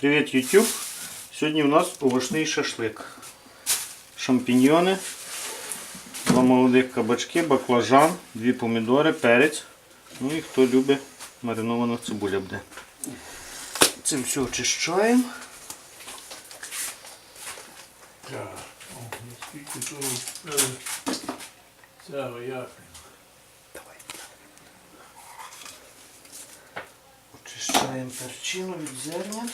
Привіт, YouTube! Сьогодні у нас овочний шашлик. Шампіньйони, два молодих кабачки, баклажан, дві помідори, перець. Ну і хто любить маринована цибуля буде. Це все очищаємо. Е. Давай. Очищаємо перчину від зерня.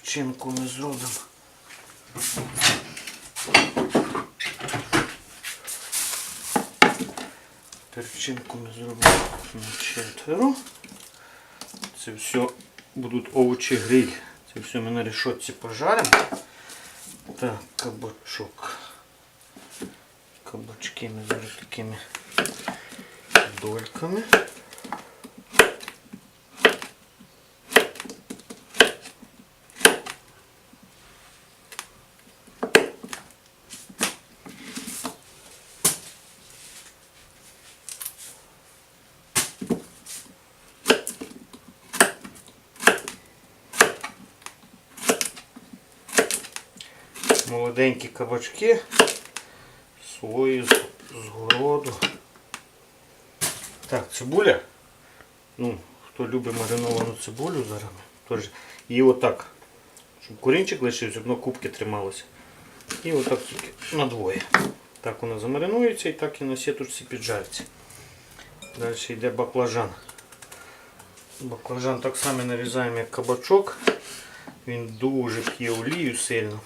Перчинку ми зробимо. Перчинку ми зробимо на четверо. Це все будуть овочі гриль. Це все ми на решетці пожаримо. Так, кабачок. Кабачки ми зараз такими дольками. Молоденькі кабачки свої з, з городу. Так, цибуля. Ну, хто любить мариновану цибулю зараз, теж її отак, щоб корінчик лишився, воно кубки трималося. І отак надвоє. Так вона замаринується і так і на сіточці піджариться. Далі йде баклажан. Баклажан так само нарізаємо як кабачок. Він дуже п'є олію сильно.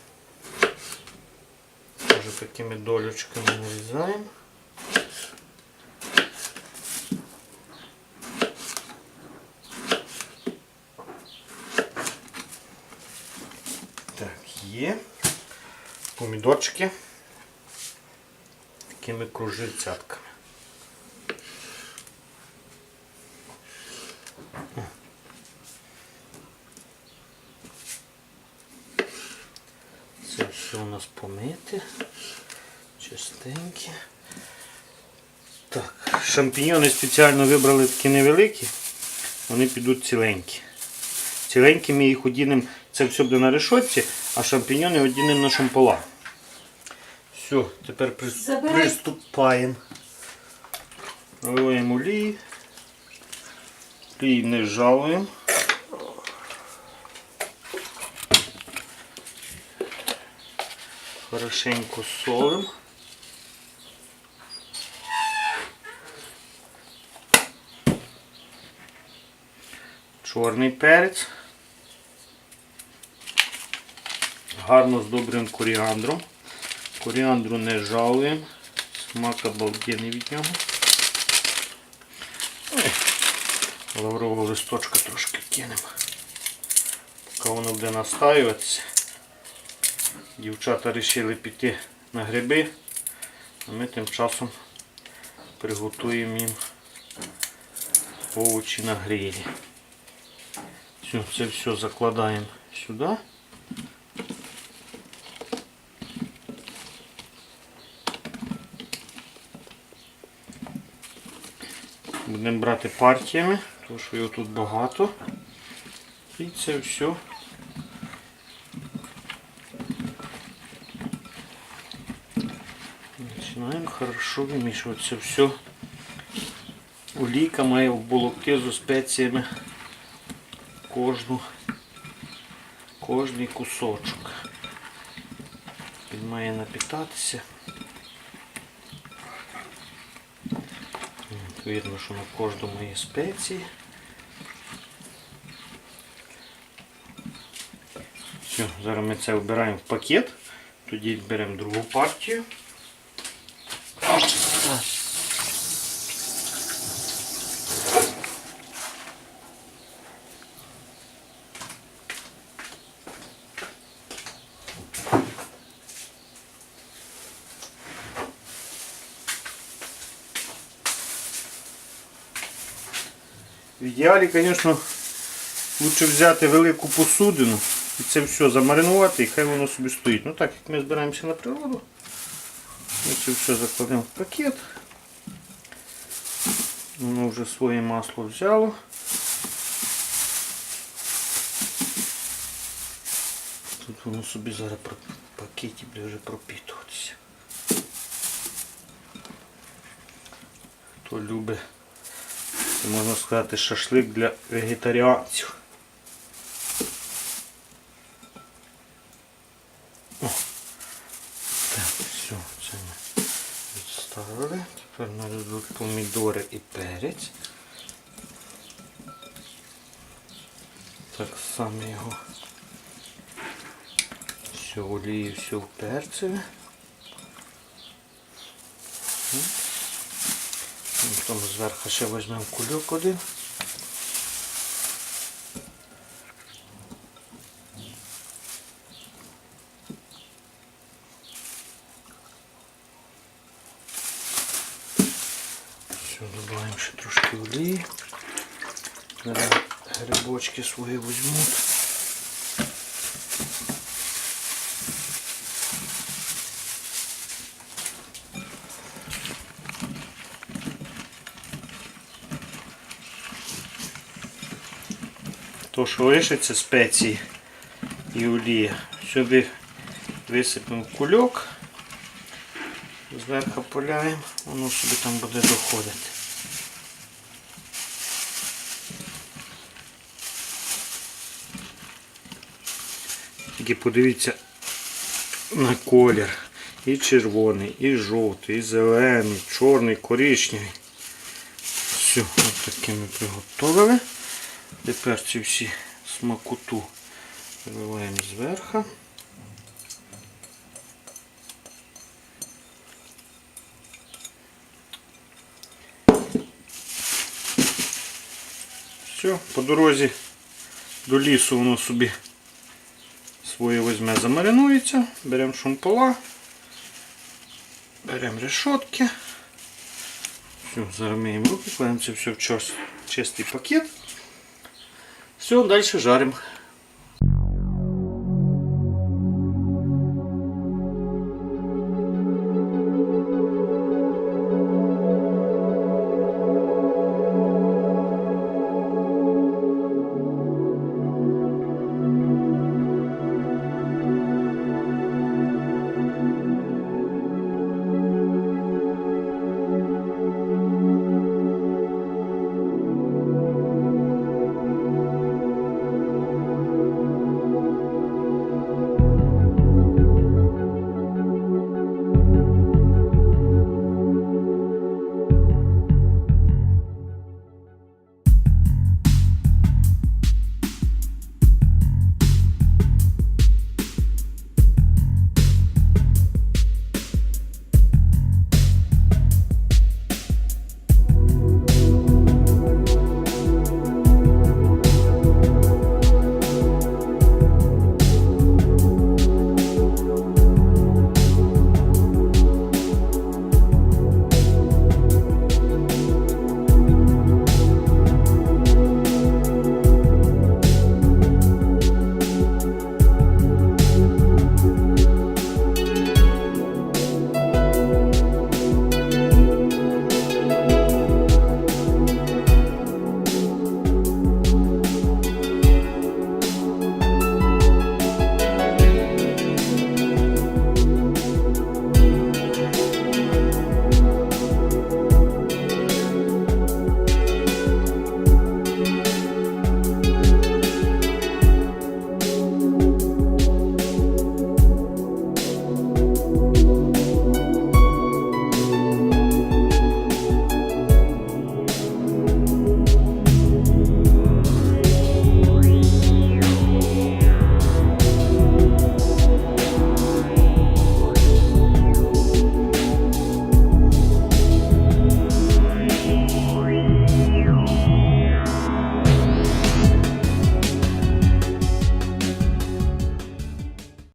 Теж такими долечками вырезаем. Так, є. Помідорчики такими кружильцятками. Це помите, чистеньке. Так, шампіньйони спеціально вибрали такі невеликі, вони підуть ціленькі. Ціленькі ми їх одінемо, це все буде на решетці, а шампіньйони одінемо на шампола. Все, тепер при- приступаємо. Наливаємо олії. Олії не жалуємо. Хорошенько солим. Чорний перець. Гарно здобрюємо коріандром. Коріандру не жалуємо. Смак обалденний від нього. Лаврового листочка трошки кинемо. Поки воно буде настаюватися. Дівчата вирішили піти на гриби, а ми тим часом приготуємо їм овочі на грилі. Все, це все закладаємо сюди. Будемо брати партіями, тому що його тут багато. І це все Начинаем хорошо вимішувати це все. Олійка має обволокти з спеціями кожну, кожний кусочок. Він має напітатися. Видно, що на кожному є спеції. Все, зараз ми це вбираємо в пакет, тоді беремо другу партію. В ідеалі, звісно, лучше взяти велику посудину і це все замаринувати і хай воно собі стоїть. Ну так як ми збираємося на природу, ми це все закладемо в пакет. Воно вже своє масло взяло. Тут воно собі зараз в пакеті буде вже пропітуватися. Хто любить це можна сказати, шашлик для вегетаріанців. Так, все, це ми відставили. Тепер у помідори і перець. Так само його все олію, все в перцеві. Потім зверху ще візьмемо кульок один. Все, додаємо ще трошки олії. Грибочки свої візьмуть. То, що лишиться спеції і олія, сюди висипемо кульок, зверху поляємо, воно собі там буде доходити. Тільки подивіться на колір. І червоний, і жовтий, і зелений, чорний, коричневий. Все, ось таке ми приготували. Тепер ці всі смакоту виливаємо зверху. Все, по дорозі до лісу воно собі своє візьме, замаринується, беремо шумпола, беремо решотки. Все, зарамеємо руки, кладемо це все в чистий пакет. Все, дальше жаримо.